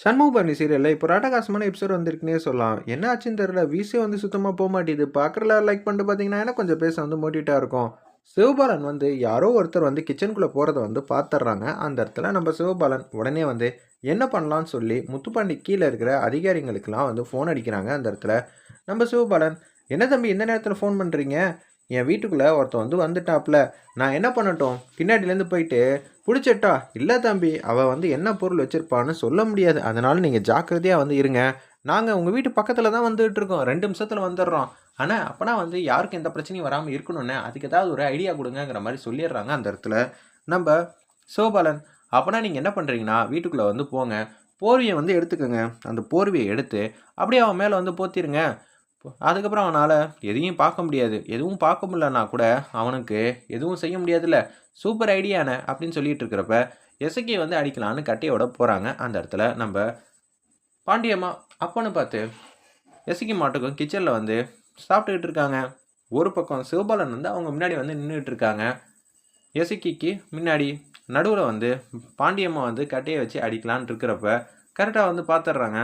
சண்முகபரணி சீரியலில் இப்போ ராட்டகாசமான எபிசோட் வந்திருக்குன்னே சொல்லலாம். என்ன ஆச்சுன்னு தெரியல. விசியே வந்து சுத்தமாக போக மாட்டேது பார்க்குறல லைக் பண்ணிட்டு பார்த்தீங்கன்னா எனக்கு கொஞ்சம் பேச வந்து மோட்டிவேட்டாக இருக்கும். சிவபாலன் வந்து யாரோ ஒருத்தர் வந்து கிச்சனுக்குள்ளே போகிறத வந்து பார்த்துட்றாங்க அந்த இடத்துல நம்ம சிவபாலன் உடனே வந்து என்ன பண்ணலாம்னு சொல்லி முத்துப்பாண்டி கீழே இருக்கிற அதிகாரிகளுக்கெல்லாம் வந்து ஃபோன் அடிக்கிறாங்க. அந்த இடத்துல நம்ம சிவபாலன் என்ன தம்பி எந்த நேரத்தில் ஃபோன் பண்ணுறீங்க என் வீட்டுக்குள்ளே ஒருத்தன் வந்து வந்துட்டாப்ல. நான் என்ன பண்ணட்டும்? பின்னாடிலேருந்து போயிட்டு பிடிச்சிட்டா? இல்லை தம்பி அவள் வந்து என்ன பொருள் வச்சுருப்பான்னு சொல்ல முடியாது. அதனால் நீங்கள் ஜாக்கிரதையாக வந்து இருங்க. நாங்கள் உங்கள் வீட்டு பக்கத்தில் தான் வந்துகிட்டு இருக்கோம். ரெண்டு நிமிஷத்தில் வந்துடுறோம். ஆனால் அப்போனா வந்து யாருக்கும் எந்த பிரச்சனையும் வராமல் இருக்கணும்னு அதுக்கு ஏதாவது ஒரு ஐடியா கொடுங்கங்கிற மாதிரி சொல்லிடுறாங்க அந்த இடத்துல. நம்ம சோபாலன் அப்போனா நீங்கள் என்ன பண்ணுறீங்கன்னா வீட்டுக்குள்ளே வந்து போங்க. போர்வையை வந்து எடுத்துக்கோங்க. அந்த போர்வையை எடுத்து அப்படியே அவன் மேலே வந்து போத்திருங்க. அதுக்கப்புறம் அவனால் எதையும் பார்க்க முடியாது. எதுவும் பார்க்க முடியலன்னா கூட அவனுக்கு எதுவும் செய்ய முடியாதுல்ல. சூப்பர் ஐடியானே அப்படின்னு சொல்லிட்டு இருக்கிறப்ப எசக்கி வந்து அடிக்கலான்னு கட்டையோட போகிறாங்க அந்த இடத்துல நம்ம பாண்டியம்மா அப்பன்னு பார்த்து எசக்கி மாட்டுக்கும் கிச்சனில் வந்து சாப்பிட்டுக்கிட்டு இருக்காங்க. ஒரு பக்கம் சிவபாலன் வந்து அவங்க முன்னாடி வந்து நின்றுட்டு இருக்காங்க. எசக்கிக்கு முன்னாடி நடுவில் வந்து பாண்டியம்மா வந்து கட்டையை வச்சு அடிக்கலான்னு இருக்கிறப்ப கரெக்டாக வந்து பார்த்துட்றாங்க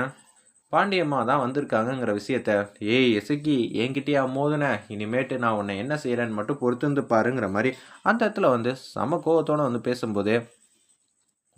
பாண்டியம்மா தான் வந்திருக்காங்கங்கிற விஷயத்த ஏய் எசுக்கி என்கிட்டயா மோதுன? இனிமேட்டு நான் உன்னை என்ன செய்கிறேன்னு மட்டும் பொறுத்திருந்து பாருங்கிற மாதிரி அந்த இடத்துல வந்து சம கோவத்தோடு வந்து பேசும்போது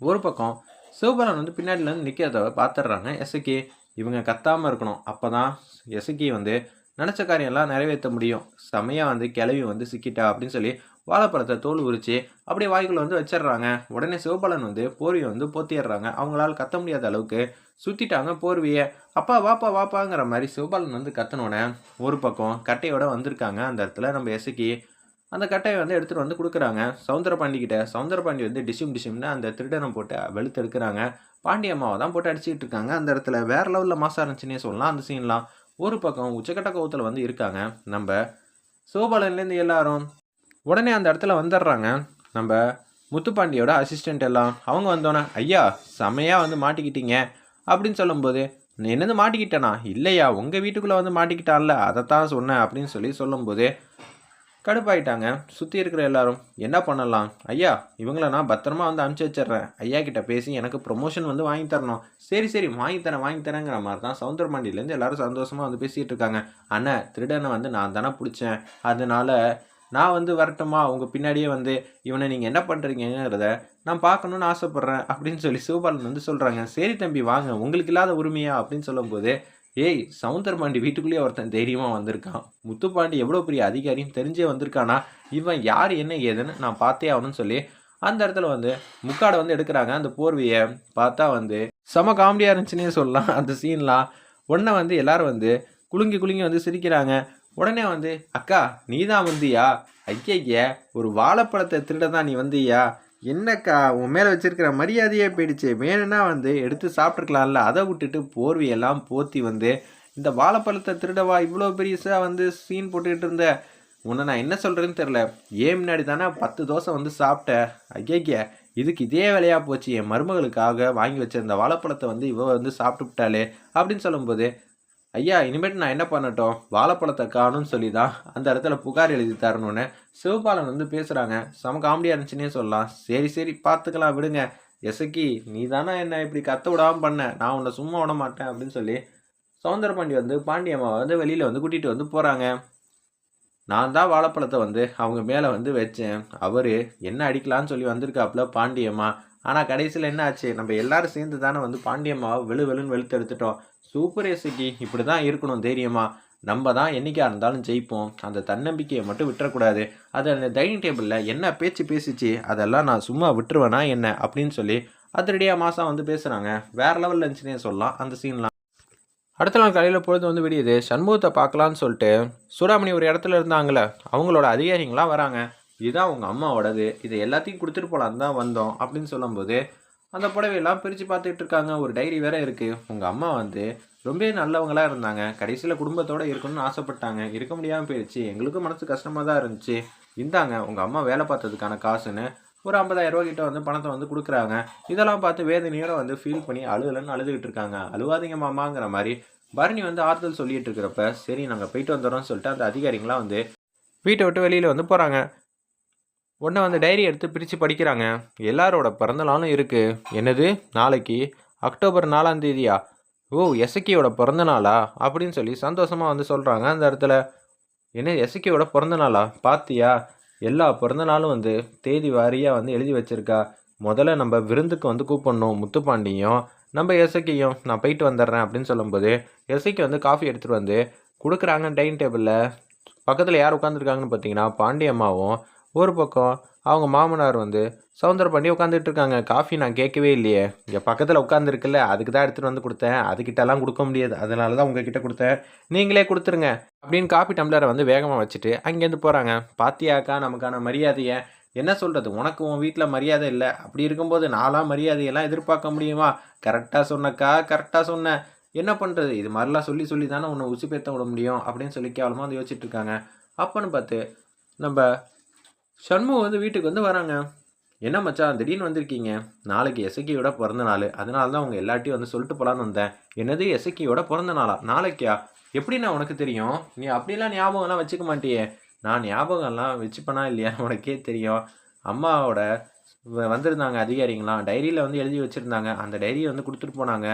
ஒரு பக்கம் சிவபாலன் வந்து பின்னாடிலேருந்து நிற்கிறத பார்த்துடுறாங்க எசக்கி இவங்க கத்தாமல் இருக்கணும். அப்போ தான் எசக்கி வந்து நினச்ச காரியம்லாம் நிறைவேற்ற முடியும். செமையாக வந்து கிளவி வந்து சிக்கிட்டா அப்படின்னு சொல்லி வாழைப்பழத்தை தோல் உரிச்சு அப்படியே வாய்க்குள்ள வந்து வச்சிடுறாங்க. உடனே சிவபாலன் வந்து போர்வியை வந்து போத்திடுறாங்க. அவங்களால கத்த முடியாத அளவுக்கு சுற்றிட்டாங்க போர்வியை. அப்பா வாப்பா வாப்பாங்கிற மாதிரி சிவபாலன் வந்து கத்தனோடனே ஒரு பக்கம் கட்டையோட வந்திருக்காங்க. அந்த இடத்துல நம்ம எசுக்கி அந்த கட்டையை வந்து எடுத்துகிட்டு வந்து கொடுக்குறாங்க. சவுந்தரபாண்டி கிட்ட சவுந்தரபாண்டி வந்து டிசிம் டிசிம்னு அந்த திருடனை போட்டு வெளுத்து எடுக்கிறாங்க. பாண்டி அம்மாவை தான் போட்டு அடிச்சுக்கிட்டு இருக்காங்க. அந்த இடத்துல வேற லெவலில் மாசா இருந்துச்சுன்னே சொல்லலாம். அந்த சீன்லாம் ஒரு பக்கம் உச்சக்கட்ட கோவத்தில் வந்து இருக்காங்க. நம்ம சிவபாலன்லேருந்து எல்லாரும் உடனே அந்த இடத்துல வந்துடுறாங்க. நம்ம முத்துப்பாண்டியோட அசிஸ்டண்ட் எல்லாம். அவங்க வந்தோன்னே ஐயா செமையாக வந்து மாட்டிக்கிட்டீங்க. அப்படின்னு சொல்லும்போது என்னது மாட்டிக்கிட்டேனா? இல்லையா உங்கள் வீட்டுக்குள்ளே வந்து மாட்டிக்கிட்டான்ல அதைத்தான் சொன்னேன். அப்படின்னு சொல்லி சொல்லும்போது கடுப்பாயிட்டாங்க. சுற்றி இருக்கிற எல்லாரும் என்ன பண்ணலாம்? ஐயா இவங்கள நான் பத்திரமா வந்து அனுப்பிச்சி வச்சிடுறேன். ஐயா கிட்ட பேசி எனக்கு ப்ரொமோஷன் வந்து வாங்கி தரணும். சரி சரி வாங்கி தரேன் வாங்கி தரேங்கிற மாதிரி தான் சவுந்தரமாண்டிலேருந்து எல்லாரும் சந்தோஷமாக வந்து பேசிகிட்டு இருக்காங்க. அண்ணன் திருடனை வந்து நான் தானே பிடிச்சேன். அதனால நான் வந்து வரட்டுமா? உங்கள் பின்னாடியே வந்து இவனை நீங்கள் என்ன பண்ணுறீங்கிறத நான் பார்க்கணுன்னு ஆசைப்பட்றேன் அப்படின்னு சொல்லி சிவபாலன் வந்து சொல்கிறாங்க சரி தம்பி வாங்க. உங்களுக்கு இல்லாத உரிமையா? அப்படின்னு சொல்லும்போது ஏய் சவுந்தரபாண்டி வீட்டுக்குள்ளேயே ஒருத்தன் தைரியமாக வந்திருக்கான். முத்துப்பாண்டி எவ்வளோ பெரிய அதிகாரியும் தெரிஞ்சே வந்திருக்கானா? இவன் யார் என்ன ஏதுன்னு நான் பார்த்தே ஆகணும்னு சொல்லி அந்த இடத்துல வந்து முக்காடை வந்து எடுக்கிறாங்க. அந்த போர்வையை பார்த்தா வந்து செம காமெடியாக இருந்துச்சுன்னே சொல்லலாம். அந்த சீன்லாம் உடனே வந்து எல்லாரும் வந்து குலுங்கி குலுங்கி வந்து சிரிக்கிறாங்க. உடனே வந்து அக்கா நீ தான் வந்தியா? ஐயா ஒரு வாழைப்பழத்தை திருட தான் நீ வந்தியா? என்னக்கா உன் மேலே வச்சிருக்கிற மரியாதையே போயிடுச்சு. வேணும்னா வந்து எடுத்து சாப்பிட்ருக்கலாம்ல அதை விட்டுட்டு போர்வையெல்லாம் போத்தி வந்து இந்த வாழைப்பழத்தை திருடவா? இவ்வளோ பெரியசாக வந்து சீன் போட்டுக்கிட்டு இருந்த? உன்னை நான் என்ன சொல்கிறேன்னு தெரில ஏன் முன்னாடி தானே பத்து தோசை வந்து சாப்பிட்டேன் ஐயா இதுக்கு இதே வேலையாக போச்சு. என் மருமகளுக்காக வாங்கி வச்சிருந்த வாழைப்பழத்தை வந்து இவ வந்து சாப்பிட்டு விட்டாளே அப்படின்னு சொல்லும்போது ஐயா இனிமேட்டு நான் என்ன பண்ணட்டும்? வாழைப்பழத்தை காணும்னு சொல்லி தான் அந்த இடத்துல புகார் எழுதி தரணும்னு சிவபாலன் வந்து பேசுகிறாங்க செம காமெடியாக இருந்துச்சுன்னே சொல்லலாம். சரி சரி பார்த்துக்கலாம் விடுங்க. எசக்கி நீ தானே என்ன இப்படி கத்த விடாமல் பண்ண? நான் உன்னை சும்மா விட மாட்டேன் அப்படின்னு சொல்லி சவுந்தரபாண்டி வந்து பாண்டியம்மா வந்து வெளியில் வந்து கூட்டிகிட்டு வந்து போகிறாங்க நான் தான் வாழைப்பழத்தை வந்து அவங்க மேலே வந்து வச்சேன். அவர் என்ன அடிக்கலான்னு சொல்லி வந்திருக்காப்புல பாண்டியம்மா ஆனால் கடைசியில் என்ன ஆச்சு நம்ம எல்லாரும் சேர்ந்து தானே வந்து பாண்டியம்மாவை வெளு வெளுன்னு வெளுத்து எடுத்துட்டோம். சூப்பர் எஸ்சிக்கு இப்படி தான் இருக்கணும் தைரியமா. நம்ம தான் என்றைக்கா இருந்தாலும் ஜெயிப்போம். அந்த தன்னம்பிக்கையை மட்டும் விட்டுறக்கூடாது. அது அந்த டைனிங் டேபிளில் என்ன பேச்சு பேசிச்சு அதெல்லாம் நான் சும்மா விட்டுருவேனா என்ன? அப்படின்னு சொல்லி அதிரடியாக மாதம் வந்து பேசுகிறாங்க வேறு லெவலில் இருந்துச்சுன்னே சொல்லலாம். அந்த சீன்லாம். அடுத்த நாள் காலையில் பொழுது வந்து விடியுது. சண்முகத்தை பார்க்கலான்னு சொல்லிட்டு சூடாமணி ஒரு இடத்துல இருந்தாங்களே அவங்களோட அதிகாரிங்களாம் வராங்க. இதுதான் உங்கள் அம்மாவோடது. இதை எல்லாத்தையும் கொடுத்துட்டு போகலான்னு தான் வந்தோம் அப்படின்னு சொல்லும்போது அந்த புடவையெல்லாம் பிரித்து பார்த்துட்டு இருக்காங்க. ஒரு டைரி வேற இருக்குது உங்கள் அம்மா வந்து ரொம்ப நல்லவங்களாக இருந்தாங்க. கடைசியில் குடும்பத்தோடு இருக்கணும்னு ஆசைப்பட்டாங்க. இருக்க முடியாமல் போயிடுச்சு எங்களுக்கும் மனசு கஷ்டமாக தான் இருந்துச்சு. இந்தாங்க உங்கள் அம்மா வேலை பார்த்ததுக்கான காசுன்னு ஒரு 50000 ரூபா கிட்ட வந்து பணத்தை வந்து கொடுக்குறாங்க. இதெல்லாம் பார்த்து வேதனையோட வந்து ஃபீல் பண்ணி அழுகலன்னு அழுதுகிட்டு இருக்காங்க. அழுவாதீங்க மாமாங்கிற மாதிரி பரணி வந்து ஆறுதல் சொல்லிட்டு இருக்கிறப்ப சரி நாங்கள் போயிட்டு வந்துடுறோம்னு சொல்லிட்டு அந்த அதிகாரிங்களாம் வந்து வீட்டை விட்டு வெளியில் வந்து போகிறாங்க உடனே வந்து டைரி எடுத்து பிரித்து படிக்கிறாங்க. எல்லாரோட பிறந்த நாளும் இருக்குது என்னது? நாளைக்கு? அக்டோபர் நாலாம் தேதியா? ஓ எசக்கியோட பிறந்த நாளா? அப்படின்னு சொல்லி சந்தோஷமாக வந்து சொல்கிறாங்க அந்த இடத்துல. என்ன எசக்கியோட பிறந்த நாளா? பாத்தியா? எல்லா பிறந்த நாளும் வந்து தேதி வாரியாக வந்து எழுதி வச்சிருக்கா. முதல்ல நம்ம விருந்துக்கு வந்து கூப்பிடணும் முத்துப்பாண்டியும். நம்ம எசக்கியும் நான் போயிட்டு வந்துடுறேன் அப்படின்னு சொல்லும்போது எசக்கி வந்து காஃபி எடுத்துகிட்டு வந்து கொடுக்குறாங்க டைனிங் டேபிளில் பக்கத்தில் யார் உட்காந்துருக்காங்கன்னு பார்த்தீங்கன்னா பாண்டியம்மாவும் ஒரு பக்கம் அவங்க மாமனார் வந்து சவுந்தர பண்ணி உட்காந்துட்டு இருக்காங்க காஃபி நான் கேட்கவே இல்லையே. இங்கே பக்கத்தில் உட்காந்துருக்குல்ல அதுக்கு தான் எடுத்துகிட்டு வந்து கொடுத்தேன். அதுக்கிட்டலாம் கொடுக்க முடியாது. அதனால தான் உங்ககிட்ட கொடுத்தேன். நீங்களே கொடுத்துருங்க அப்படின்னு காஃபி டம்ளரை வந்து வேகமாக வச்சுட்டு அங்கேருந்து போகிறாங்க பாத்தியாக்கா நமக்கான மரியாதையை. என்ன சொல்கிறது உனக்கு உன் வீட்டில் மரியாதை இல்லை. அப்படி இருக்கும்போது நாலாம் மரியாதையெல்லாம் எதிர்பார்க்க முடியுமா? கரெக்டாக சொன்னக்கா கரெக்டாக சொன்னேன் என்ன பண்ணுறது இது மாதிரிலாம் சொல்லி சொல்லி தானே உன்னை உசுப்பேற்ற விட முடியும் அப்படின்னு சொல்லி கேவலமாக வந்து யோசிச்சுட்டு இருக்காங்க. பார்த்து நம்ம சண்முகம் வந்து வீட்டுக்கு வந்து வராங்க. என்ன மச்சான் திடீர்னு வந்திருக்கீங்க? நாளைக்கு எசக்கியோட பிறந்த நாள். அதனால தான் அவங்க எல்லாட்டையும் வந்து சொல்லிட்டு போலான்னு வந்தேன். என்னது எசக்கியோட பிறந்த நாளா? நாளைக்கா? எப்படி நான் உனக்கு தெரியும்? நீ அப்படிலாம் ஞாபகம்லாம் வச்சுக்க மாட்டியே. நான் ஞாபகம்லாம் வச்சுப்பனா இல்லையா உனக்கே தெரியும். அம்மாவோட வந்திருந்தாங்க அதிகாரிங்களாம். டைரியில் வந்து எழுதி வச்சுருந்தாங்க. அந்த டைரியை வந்து கொடுத்துட்டு போனாங்க.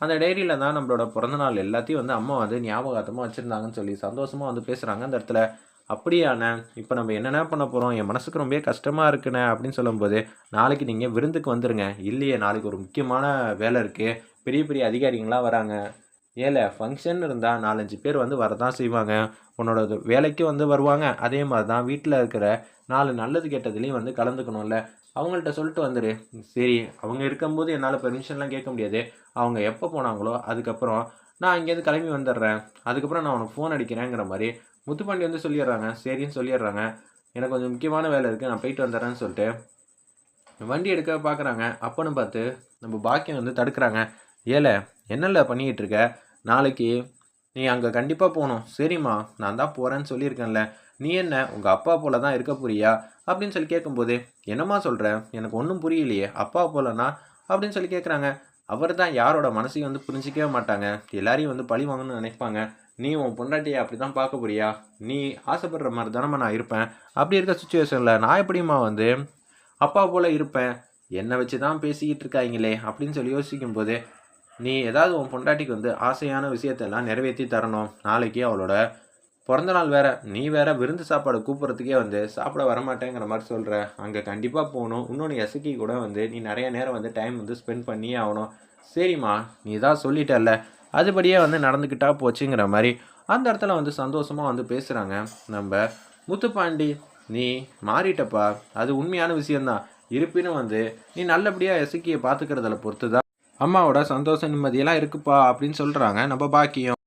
அந்த டைரியில் தான் நம்மளோட பிறந்தநாள் எல்லாத்தையும் வந்து அம்மா வந்து ஞாபகார்த்தமாக வச்சுருந்தாங்கன்னு சொல்லி சந்தோஷமாக வந்து பேசுகிறாங்க அந்த இடத்துல. அப்படியாண்ணே இப்போ நம்ம என்னென்ன பண்ண போகிறோம் என் மனசுக்கு ரொம்ப கஷ்டமாக இருக்குண்ணே அப்படின்னு சொல்லும்போது நாளைக்கு நீங்கள் விருந்துக்கு வந்துடுங்க இல்லையே நாளைக்கு ஒரு முக்கியமான வேலை இருக்குது பெரிய பெரிய அதிகாரிங்களாம் வராங்க. ஏல ஃபங்க்ஷன் இருந்தால் நாலஞ்சு பேர் வந்து வரதான் செய்வாங்க. உன்னோட வேலைக்கு வந்து வருவாங்க. அதே மாதிரி தான் வீட்டில் இருக்கிற நாலு நல்லது கெட்டதுலேயும் வந்து கலந்துக்கணும்ல. அவங்கள்ட்ட சொல்லிட்டு வந்துடு சரி அவங்க இருக்கும்போது என்னால் பெர்மிஷன்லாம் கேட்க முடியாது. அவங்க எப்போ போனாங்களோ அதுக்கப்புறம் நான் இங்கேருந்து கிளம்பி வந்துடுறேன். அதுக்கப்புறம் நான் உனக்கு ஃபோன் அடிக்கிறேங்கிற மாதிரி முத்துப்பாண்டி வந்து சொல்லிடுறாங்க. சரின்னு சொல்லிடுறாங்க. எனக்கு கொஞ்சம் முக்கியமான வேலை இருக்குது நான் போயிட்டு வந்துடுறேன்னு சொல்லிட்டு. வண்டி எடுக்க பார்க்குறாங்க. அப்போன்னு பார்த்து நம்ம பாக்கியம் வந்து தடுக்கிறாங்க. ஏல என்னல பண்ணிக்கிட்டு இருக்க? நாளைக்கு நீ அங்கே கண்டிப்பாக போகணும். சரிம்மா நான் தான் போகிறேன்னு சொல்லியிருக்கேன்ல. நீ என்ன உங்கள் அப்பா போல தான் இருக்க புரியா அப்படின்னு சொல்லி கேட்கும்போது என்னம்மா சொல்கிற எனக்கு ஒன்றும் புரியலையே. அப்பா போலனா? அப்படின்னு சொல்லி கேட்குறாங்க. அவர் தான் யாரோட மனசையும் வந்து புரிஞ்சிக்கவே மாட்டாங்க. எல்லாரையும் வந்து பழி வாங்கணும்னு நினைப்பாங்க. நீ உன் பொண்டாட்டியை அப்படி தான் பார்க்க போறியா? நீ ஆசைப்படுற மாதிரி தானம்மா நான் இருப்பேன். அப்படி இருக்க சுச்சுவேஷனில் நான் எப்படிமா வந்து அப்பா போல் இருப்பேன்? என்னை வச்சு தான் பேசிக்கிட்டு இருக்காங்களே அப்படின்னு சொல்லி யோசிக்கும்போது நீ ஏதாவது உன் பொண்டாட்டிக்கு வந்து ஆசையான விஷயத்தெல்லாம் நிறைவேற்றி தரணும். நாளைக்கு அவளோட பிறந்த நாள் வேற நீ வேற விருந்து சாப்பாடு கூப்பிட்றதுக்கே வந்து சாப்பிட வரமாட்டேங்கிற மாதிரி சொல்கிற அங்கே கண்டிப்பாக போகணும். இன்னொன்று எசுக்கி கூட வந்து நீ நிறைய நேரம் வந்து டைம் வந்து ஸ்பெண்ட் பண்ணியே ஆகணும். சரிம்மா நீ தான் சொல்லிட்டல்ல. அதுபடியே வந்து நடந்துக்கிட்டா போச்சுங்கிற மாதிரி அந்த இடத்துல வந்து சந்தோஷமாக வந்து பேசுகிறாங்க நம்ம முத்துப்பாண்டி நீ மாறிட்டப்பா. அது உண்மையான விஷயந்தான் இருப்பினும் வந்து நீ நல்லபடியாக எசுக்கியை பார்த்துக்கிறதில் பொறுத்து தான் அம்மாவோட சந்தோஷ நிம்மதியெல்லாம் இருக்குப்பா அப்படின்னு சொல்கிறாங்க நம்ம பாக்கியம்.